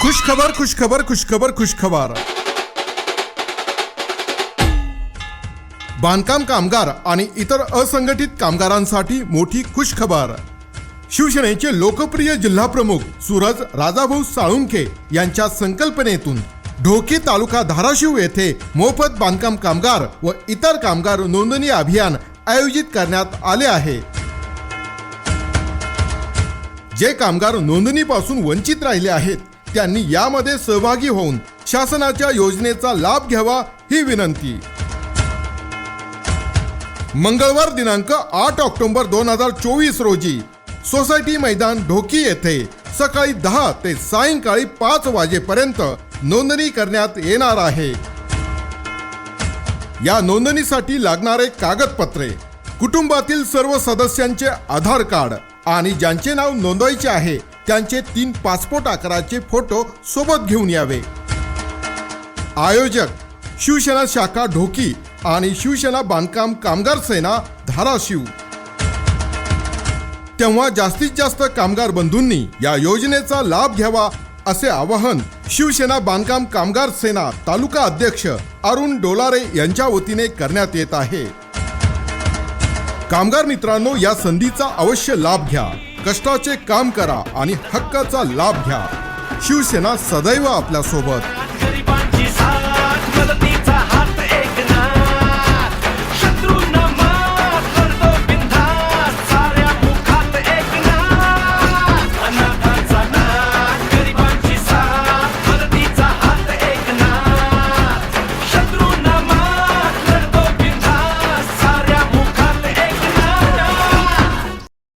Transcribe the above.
खुशखबर खुशखबर खुशखबर खुशखबर बांधकाम कामगार आणि इतर असंघटित कामगारांसाठी मोठी खुशखबर. शिवसेनेचे लोकप्रिय जिल्हाप्रमुख सूरज राजाभाऊ साळुंखे यांच्या संकल्पनेतून ढोकी तालुका धाराशिव येथे मोफत बांधकाम कामगार व इतर कामगार नोंदणी अभियान आयोजित करण्यात आले आहे. जे कामगार नोंदणीपासून वंचित राहिले आहेत त्यांनी यामध्ये सहभागी होऊन शासनाच्या योजनेचा लाभ घ्यावा ही विनंती. मंगळवार दिनांक आठ ऑक्टोबर दोन हजार चोवीस रोजी सोसायटी मैदान ढोकी येथे सकाळी दहा ते सायंकाळी पाच वाजेपर्यंत नोंदणी करण्यात येणार आहे. या नोंदणीसाठी लागणारे कागदपत्रे कुटुंबातील सर्व सदस्यांचे आधार कार्ड आणि ज्यांचे नाव नोंदवायचे आहे त्यांचे तीन पासपोर्ट आकाराचे फोटो सोबत घेऊन यावे. आयोजक शिवसेना शाखा ढोकी आणि शिवसेना बांधकाम कामगार सेना धाराशिव. तेव्हा जास्तीत जास्त कामगार बंधूंनी या योजनेचा लाभ घ्यावा असे आवाहन शिवसेना बांधकाम कामगार सेना तालुका अध्यक्ष अरुण डोलारे यांच्या वतीने करण्यात येत आहे. कामगार मित्रांनो या संधीचा अवश्य लाभ घ्या. कष्टाचे काम करा आणि हक्काचा लाभ घ्या. शिवसेना सदैव आपल्यासोबत